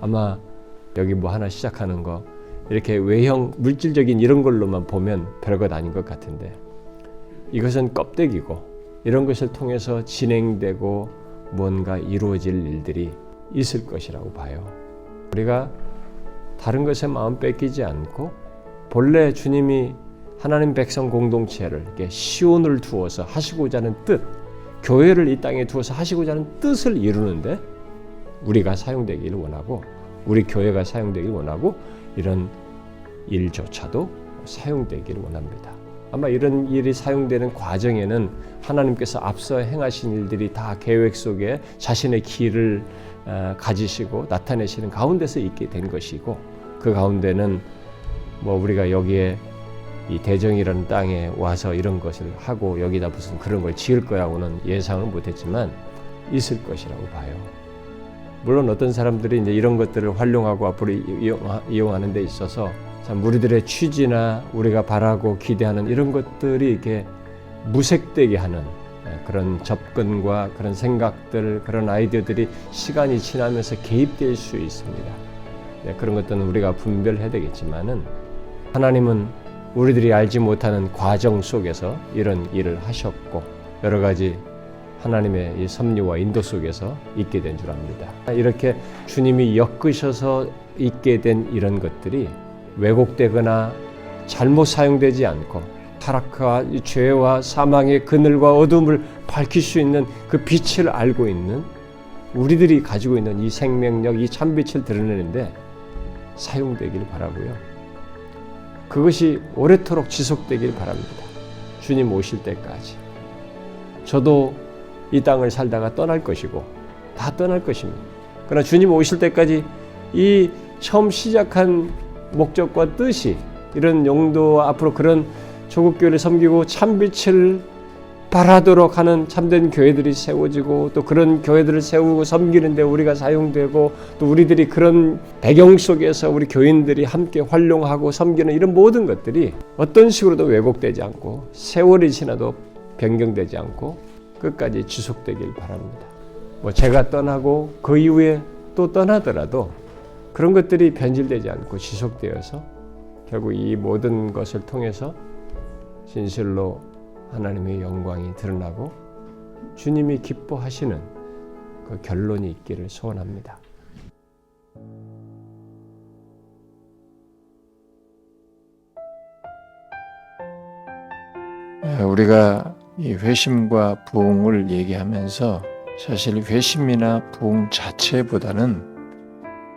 아마 여기 뭐 하나 시작하는 거 이렇게 외형 물질적인 이런 걸로만 보면 별것 아닌 것 같은데 이것은 껍데기고 이런 것을 통해서 진행되고 뭔가 이루어질 일들이 있을 것이라고 봐요. 우리가 다른 것에 마음 뺏기지 않고 본래 주님이 하나님 백성 공동체를 이렇게 시온을 두어서 하시고자 하는 뜻, 교회를 이 땅에 두어서 하시고자 하는 뜻을 이루는데 우리가 사용되기를 원하고 우리 교회가 사용되기를 원하고 이런 일조차도 사용되기를 원합니다. 아마 이런 일이 사용되는 과정에는 하나님께서 앞서 행하신 일들이 다 계획 속에 자신의 길을 어, 가지시고 나타내시는 가운데서 있게 된 것이고 그 가운데는 뭐 우리가 여기에 이 대정이라는 땅에 와서 이런 것을 하고 여기다 무슨 그런 걸 지을 거라고는 예상을 못했지만 있을 것이라고 봐요. 물론 어떤 사람들이 이제 이런 것들을 활용하고 앞으로 이용- 이용 하는 데 있어서 참 우리들의 취지나 우리가 바라고 기대하는 이런 것들이 이렇게 무색되게 하는 예, 그런 접근과 그런 생각들, 그런 아이디어들이 시간이 지나면서 개입될 수 있습니다. 예, 그런 것들은 우리가 분별해야 되겠지만은 하나님은 우리들이 알지 못하는 과정 속에서 이런 일을 하셨고 여러 가지 하나님의 이 섭리와 인도 속에서 있게 된 줄 압니다. 이렇게 주님이 엮으셔서 있게 된 이런 것들이 왜곡되거나 잘못 사용되지 않고 타락과 이 죄와 사망의 그늘과 어둠을 밝힐 수 있는 그 빛을 알고 있는 우리들이 가지고 있는 이 생명력, 이 참빛을 드러내는데 사용되길 바라고요. 그것이 오래도록 지속되길 바랍니다. 주님 오실 때까지. 저도 이 땅을 살다가 떠날 것이고 다 떠날 것입니다. 그러나 주님 오실 때까지 이 처음 시작한 목적과 뜻이 이런 용도 앞으로 그런 조국 교회를 섬기고 참빛을 발하도록 하는 참된 교회들이 세워지고 또 그런 교회들을 세우고 섬기는데 우리가 사용되고 또 우리들이 그런 배경 속에서 우리 교인들이 함께 활용하고 섬기는 이런 모든 것들이 어떤 식으로도 왜곡되지 않고 세월이 지나도 변경되지 않고 끝까지 지속되길 바랍니다. 뭐 제가 떠나고 그 이후에 또 떠나더라도 그런 것들이 변질되지 않고 지속되어서 결국 이 모든 것을 통해서 진실로 하나님의 영광이 드러나고 주님이 기뻐하시는 그 결론이 있기를 소원합니다. 예, 우리가 이 회심과 부흥을 얘기하면서 사실 회심이나 부흥 자체보다는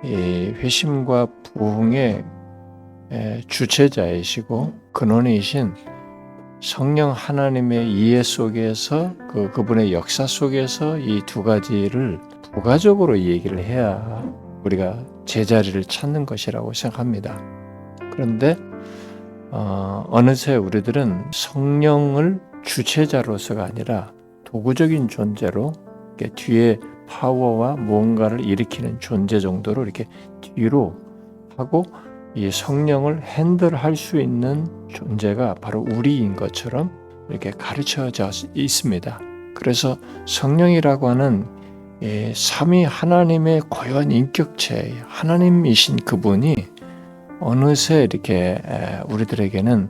이 회심과 부흥의 에, 주체자이시고 근원이신 성령 하나님의 이해 속에서 그 그분의 역사 속에서 이 두 가지를 부가적으로 얘기를 해야 우리가 제자리를 찾는 것이라고 생각합니다. 그런데 어, 어느새 우리들은 성령을 주체자로서가 아니라 도구적인 존재로 뒤에 파워와 무언가를 일으키는 존재 정도로 이렇게 뒤로 하고 이 성령을 핸들할 수 있는 존재가 바로 우리인 것처럼 이렇게 가르쳐져 있습니다. 그래서 성령이라고 하는 이 삼위 하나님의 고유한 인격체, 하나님이신 그분이 어느새 이렇게 에, 우리들에게는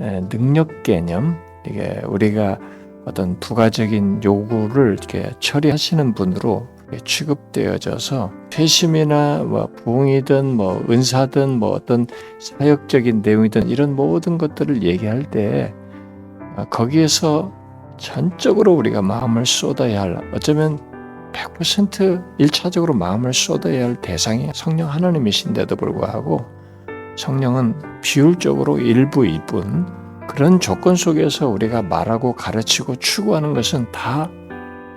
에, 능력 개념, 이게 우리가 어떤 부가적인 요구를 이렇게 처리하시는 분으로 취급되어져서 회심이나 뭐 부흥이든 뭐 은사든 뭐 어떤 사역적인 내용이든 이런 모든 것들을 얘기할 때 아, 거기에서 전적으로 우리가 마음을 쏟아야 할 어쩌면 100% 일차적으로 마음을 쏟아야 할 대상이 성령 하나님이신데도 불구하고 성령은 비율적으로 일부일 뿐 그런 조건 속에서 우리가 말하고 가르치고 추구하는 것은 다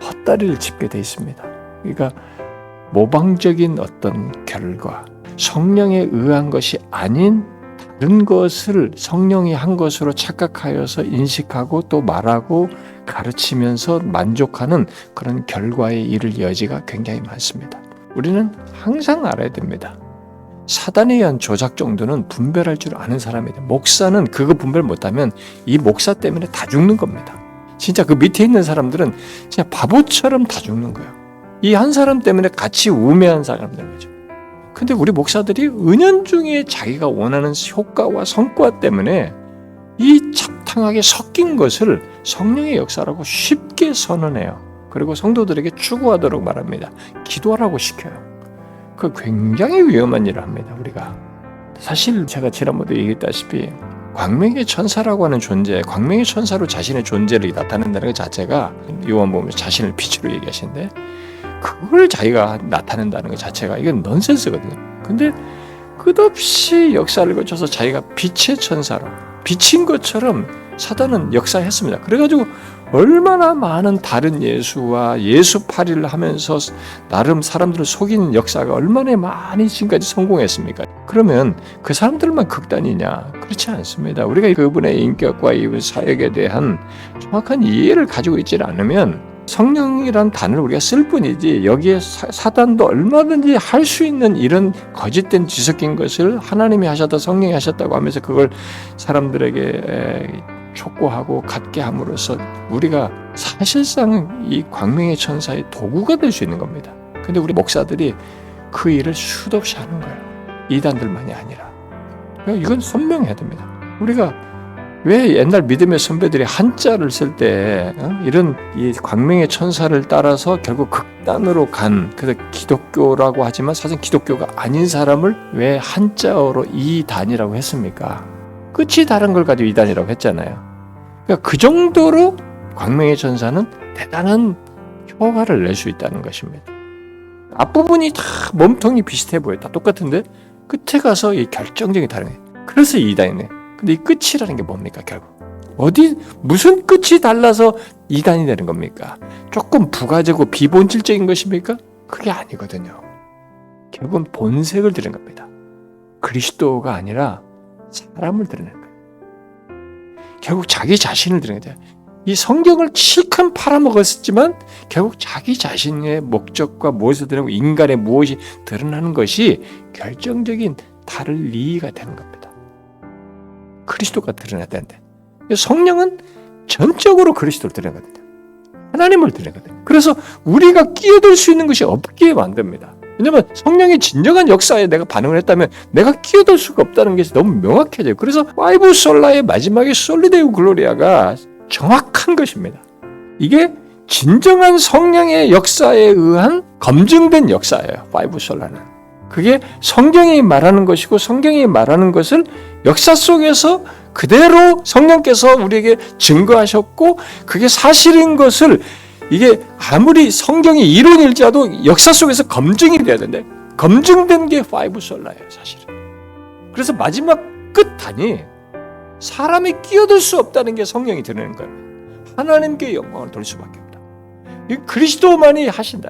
헛다리를 짚게 되어 있습니다. 그러니까 모방적인 어떤 결과, 성령에 의한 것이 아닌 다른 것을 성령이 한 것으로 착각하여서 인식하고 또 말하고 가르치면서 만족하는 그런 결과에 이를 여지가 굉장히 많습니다. 우리는 항상 알아야 됩니다. 사단에 의한 조작 정도는 분별할 줄 아는 사람이 돼. 목사는 그거 분별 못하면 이 목사 때문에 다 죽는 겁니다. 진짜 그 밑에 있는 사람들은 진짜 바보처럼 다 죽는 거예요. 이 한 사람 때문에 같이 우매한 사람들인 거죠. 근데 우리 목사들이 은연중에 자기가 원하는 효과와 성과 때문에 이 잡탕하게 섞인 것을 성령의 역사라고 쉽게 선언해요. 그리고 성도들에게 추구하도록 말합니다. 기도하라고 시켜요. 그 굉장히 위험한 일을 합니다. 우리가 사실 제가 지난번에 얘기했다시피 광명의 천사라고 하는 존재, 광명의 천사로 자신의 존재를 나타낸다는 것 자체가 요한복음 자신을 빛으로 얘기하시는데 그걸 자기가 나타낸다는 것 자체가 이건 넌센스거든요. 근데 끝없이 역사를 거쳐서 자기가 빛의 천사로 비친 것처럼 사단은 역사했습니다. 그래가지고 얼마나 많은 다른 예수와 예수 파리를 하면서 나름 사람들을 속이는 역사가 얼마나 많이 지금까지 성공했습니까? 그러면 그 사람들만 극단이냐? 그렇지 않습니다. 우리가 그분의 인격과 이분 사역에 대한 정확한 이해를 가지고 있지 않으면 성령이란 단어를 우리가 쓸 뿐이지 여기에 사, 단도 얼마든지 할 수 있는 이런 거짓된 뒤섞인 것을 하나님이 하셨다 성령이 하셨다고 하면서 그걸 사람들에게 촉구하고 갖게 함으로써 우리가 사실상 이 광명의 천사의 도구가 될 수 있는 겁니다. 근데 우리 목사들이 그 일을 수도 없이 하는 거예요. 이단들만이 아니라. 그러니까 이건 선명해야 됩니다. 우리가 왜 옛날 믿음의 선배들이 한자를 쓸 때 이런 이 광명의 천사를 따라서 결국 극단으로 간 그래서 기독교라고 하지만 사실 기독교가 아닌 사람을 왜 한자어로 이단이라고 했습니까? 끝이 다른 걸 가지고 이단이라고 했잖아요. 그러니까 그 정도로 광명의 천사는 대단한 효과를 낼 수 있다는 것입니다. 앞부분이 다 몸통이 비슷해 보여. 다 똑같은데 끝에 가서 이 결정적인 다른. 그래서 이단이네. 근데 이 끝이라는 게 뭡니까 결국? 어디 무슨 끝이 달라서 이단이 되는 겁니까? 조금 부가적이고 비본질적인 것입니까? 그게 아니거든요. 결국은 본색을 드리는 겁니다. 그리스도가 아니라 사람을 거예요. 결국 자기 자신을 드러내는 거예요. 이 성경을 실컷 팔아먹었지만 결국 자기 자신의 목적과 무엇을 드러내고 인간의 무엇이 드러나는 것이 결정적인 다를 이의가 되는 겁니다. 그리스도가 드러나야 되는데 성령은 전적으로 그리스도를 드러내거든요. 하나님을 드러내거든요. 그래서 우리가 끼어들 수 있는 것이 없게 만듭니다. 왜냐면 성령의 진정한 역사에 내가 반응을 했다면 내가 끼어들 수가 없다는 것이 너무 명확해져요. 그래서 파이브 솔라의 마지막에 솔리데우 글로리아가 정확한 것입니다. 이게 진정한 성령의 역사에 의한 검증된 역사예요. 파이브 솔라는. 그게 성경이 말하는 것이고 성경이 말하는 것을 역사 속에서 그대로 성령께서 우리에게 증거하셨고 그게 사실인 것을 이게 아무리 성경이 이론일지라도 역사 속에서 검증이 돼야 되는데 검증된 게 파이브 솔라예요 사실은 그래서 마지막 끝단이 사람이 끼어들 수 없다는 게 성령이 드러내는 거예요 하나님께 영광을 돌 수밖에 없다 이 그리스도만이 하신다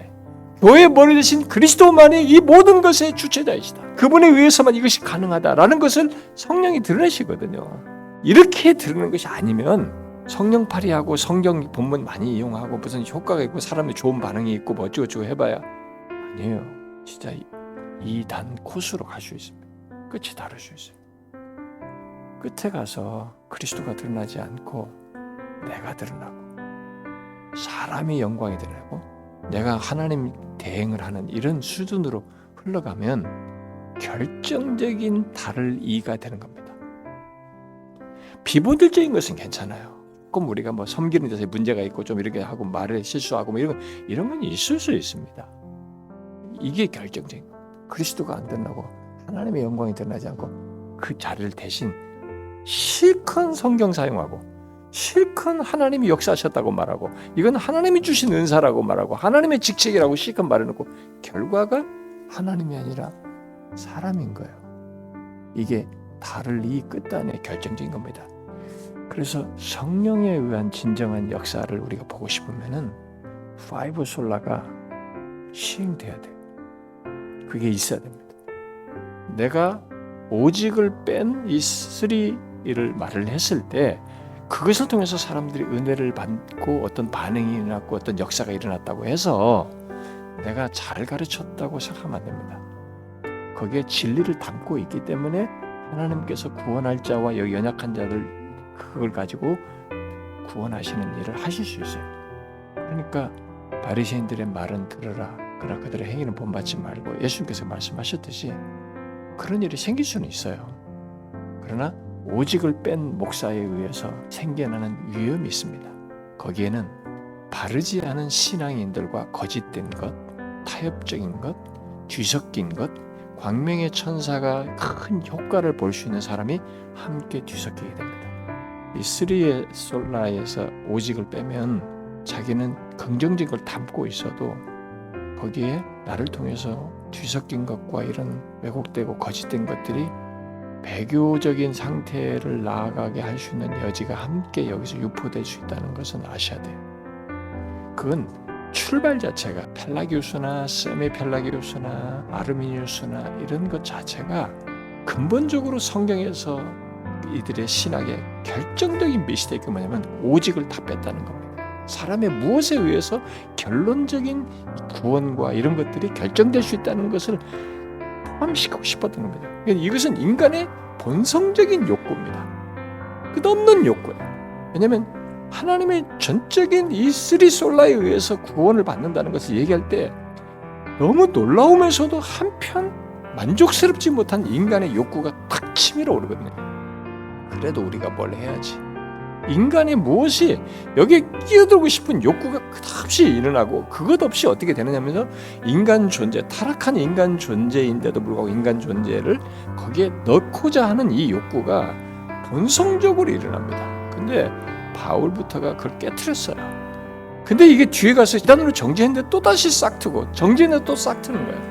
교회의 머리 대신 그리스도만이 이 모든 것의 주체자이시다. 그분에 의해서만 이것이 가능하다라는 것을 성령이 드러내시거든요. 이렇게 드러내는 것이 아니면 성령 발휘하고 성경 본문 많이 이용하고 무슨 효과가 있고 사람의 좋은 반응이 있고 뭐 어쩌고저쩌고 해봐야 아니에요. 진짜 이 단 코스로 갈 수 있습니다. 끝이 다를 수 있어요. 끝에 가서 그리스도가 드러나지 않고 내가 드러나고 사람이 영광이 드러나고 내가 하나님 대행을 하는 이런 수준으로 흘러가면 결정적인 다를 이가 되는 겁니다. 비본질적인 것은 괜찮아요. 꼭 우리가 뭐 섬기는 데서 문제가 있고 좀 이렇게 하고 말을 실수하고 뭐 이런 이런 건 있을 수 있습니다. 이게 결정적인 겁니다. 그리스도가 안 드러나고 하나님의 영광이 드러나지 않고 그 자리를 대신 실컷 성경 사용하고 실컷 하나님이 역사하셨다고 말하고 이건 하나님이 주신 은사라고 말하고 하나님의 직책이라고 실컷 말해놓고 결과가 하나님이 아니라 사람인 거예요. 이게 다를 이 끝단의 결정적인 겁니다. 그래서 성령에 의한 진정한 역사를 우리가 보고 싶으면은 파이브 솔라가 시행돼야 돼요. 그게 있어야 됩니다. 내가 오직을 뺀 이 쓰리를 말을 했을 때 그것을 통해서 사람들이 은혜를 받고 어떤 반응이 일어났고 어떤 역사가 일어났다고 해서 내가 잘 가르쳤다고 생각하면 안 됩니다. 거기에 진리를 담고 있기 때문에 하나님께서 구원할 자와 연약한 자들 그걸 가지고 구원하시는 일을 하실 수 있어요. 그러니까 바리새인들의 말은 들으라 그러나 그들의 행위는 본받지 말고 예수님께서 말씀하셨듯이 그런 일이 생길 수는 있어요. 그러나 오직을 뺀 목사에 의해서 생겨나는 위험이 있습니다. 거기에는 바르지 않은 신앙인들과 거짓된 것, 타협적인 것, 뒤섞인 것, 광명의 천사가 큰 효과를 볼 수 있는 사람이 함께 뒤섞이게 됩니다. 이 스리의 솔라에서 오직을 빼면 자기는 긍정적인 걸 담고 있어도 거기에 나를 통해서 뒤섞인 것과 이런 왜곡되고 거짓된 것들이 배교적인 상태를 나아가게 할 수 있는 여지가 함께 여기서 유포될 수 있다는 것은 아셔야 돼요. 그건 출발 자체가 펠라기우스나 세미 펠라기우스나 아르미니우스나 이런 것 자체가 근본적으로 성경에서 이들의 신학의 결정적인 미스테이크가 뭐냐면 오직을 다 뺐다는 겁니다. 사람의 무엇에 의해서 결론적인 구원과 이런 것들이 결정될 수 있다는 것을 포함시키고 싶었던 겁니다. 그러니까 이것은 인간의 본성적인 욕구입니다. 끝없는 욕구예요. 왜냐하면 하나님의 전적인 이 쓰리 솔라에 의해서 구원을 받는다는 것을 얘기할 때 너무 놀라우면서도 한편 만족스럽지 못한 인간의 욕구가 탁 치밀어 오르거든요. 그래도 우리가 뭘 해야지. 인간의 무엇이 여기에 끼어들고 싶은 욕구가 끝없이 일어나고 그것 없이 어떻게 되느냐면서 인간 존재, 타락한 인간 존재인데도 불구하고 인간 존재를 거기에 넣고자 하는 이 욕구가 본성적으로 일어납니다. 근데 바울부터가 그걸 깨뜨렸어요. 근데 이게 뒤에 가서 이단으로 정지했는데 또 다시 싹 트고 정지했는데 또 싹 트는 거예요.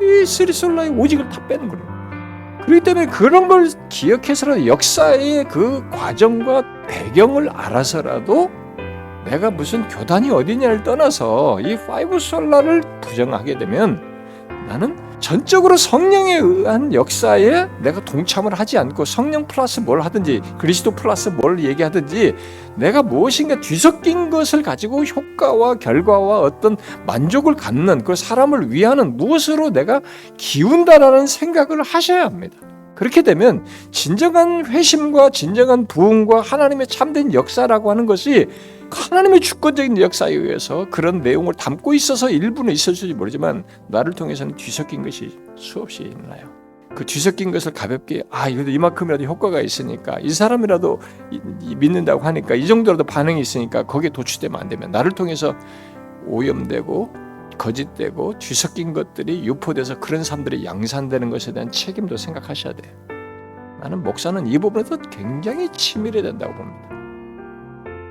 이 스리솔라의 오직을 다 빼는 거예요. 그렇기 때문에 그런 걸 기억해서라도 역사의 그 과정과 배경을 알아서라도 내가 무슨 교단이 어디냐를 떠나서 이 파이브 솔라를 부정하게 되면 나는 전적으로 성령에 의한 역사에 내가 동참을 하지 않고 성령 플러스 뭘 하든지 그리스도 플러스 뭘 얘기하든지 내가 무엇인가 뒤섞인 것을 가지고 효과와 결과와 어떤 만족을 갖는 그 사람을 위하는 무엇으로 내가 기운다라는 생각을 하셔야 합니다. 그렇게 되면 진정한 회심과 진정한 부흥과 하나님의 참된 역사라고 하는 것이 하나님의 주권적인 역사에 의해서 그런 내용을 담고 있어서 일부는 있을지 모르지만 나를 통해서는 뒤섞인 것이 수없이 일어나요. 그 뒤섞인 것을 가볍게 아 이것도 이만큼이라도 효과가 있으니까 이 사람이라도 믿는다고 하니까 이 정도라도 반응이 있으니까 거기에 도취되면 안 되면 나를 통해서 오염되고 거짓되고 뒤섞인 것들이 유포돼서 그런 사람들이 양산되는 것에 대한 책임도 생각하셔야 돼요. 나는 목사는 이 부분에서 굉장히 치밀해야 된다고 봅니다.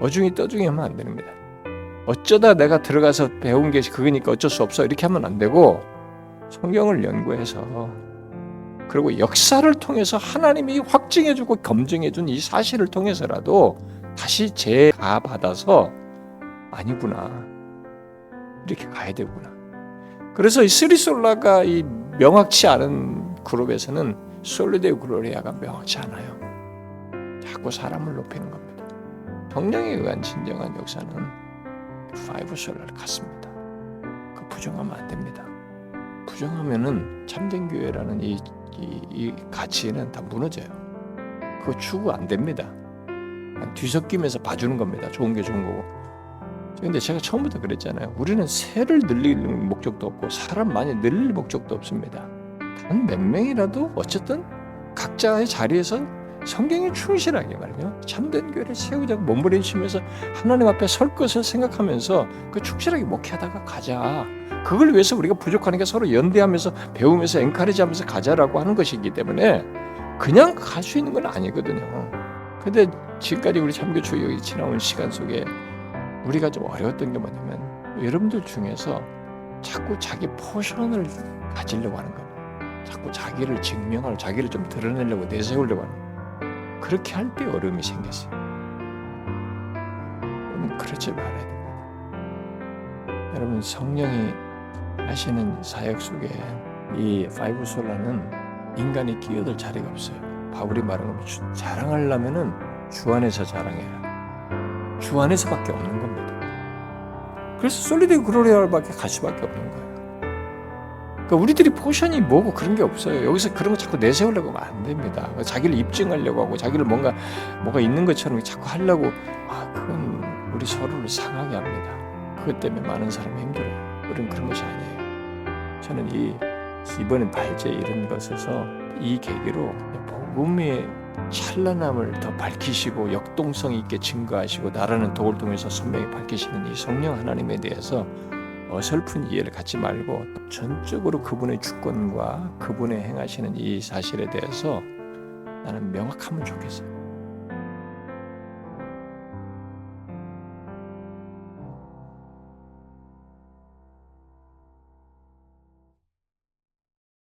어중이 떠중이 하면 안 됩니다. 어쩌다 내가 들어가서 배운 게 그거니까 어쩔 수 없어 이렇게 하면 안 되고 성경을 연구해서 그리고 역사를 통해서 하나님이 확증해주고 검증해준 이 사실을 통해서라도 다시 재가 받아서 아니구나 이렇게 가야 되구나. 그래서 이 스리솔라가 이 명확치 않은 그룹에서는 솔리데우 글로리아가 명확치 않아요. 자꾸 사람을 높이는 겁니다. 성령에 의한 진정한 역사는 파이브 솔라를 갖습니다. 그 부정하면 안 됩니다. 부정하면은 참된 교회라는 이, 이, 이 가치는 다 무너져요. 그거 추구 안 됩니다. 뒤섞이면서 봐주는 겁니다. 좋은 게 좋은 거고. 근데 제가 처음부터 그랬잖아요. 우리는 새를 늘릴 목적도 없고 사람 많이 늘릴 목적도 없습니다. 단 몇 명이라도 어쨌든 각자의 자리에서 성경에 충실하게 말이요 참된 교회를 세우자고 몸부림치면서 하나님 앞에 설 것을 생각하면서 그 충실하게 목회하다가 가자. 그걸 위해서 우리가 부족하니까 서로 연대하면서 배우면서 엔카리지하면서 가자라고 하는 것이기 때문에 그냥 갈 수 있는 건 아니거든요. 근데 지금까지 우리 참교추 여기 지나온 시간 속에 우리가 좀 어려웠던 게 뭐냐면 여러분들 중에서 자꾸 자기 포션을 가지려고 하는 겁니다. 자꾸 자기를 증명하려 자기를 좀 드러내려고 내세우려고 하는 거예요. 그렇게 할 때 어려움이 생겼어요. 여러분 그러지 말아야 됩니다. 여러분 성령이 하시는 사역 속에 이 파이브 솔라는 인간이 끼어들 자리가 없어요. 바울이 말한 것처럼 주- 자랑하려면은 주 안에서 자랑해라. 주 안에서밖에 없는 겁니다. 그래서 솔리드 글로리아밖에 갈 수밖에 없는 거예요. 그러니까 우리들이 포션이 뭐고 그런 게 없어요. 여기서 그런 거 자꾸 내세우려고 하면 안 됩니다. 자기를 입증하려고 하고 자기를 뭔가 뭐가 있는 것처럼 자꾸 하려고 아 그건 우리 서로를 상하게 합니다. 그것 때문에 많은 사람이 힘들어요. 그런 그런 것이 아니에요. 저는 이 이번에 발제 이런 것에서 이 계기로 복음의 찬란함을 더 밝히시고 역동성 있게 증거하시고 나라는 독을 통해서 선명히 밝히시는 이 성령 하나님에 대해서 어설픈 이해를 갖지 말고 전적으로 그분의 주권과 그분의 행하시는 이 사실에 대해서 나는 명확하면 좋겠어요.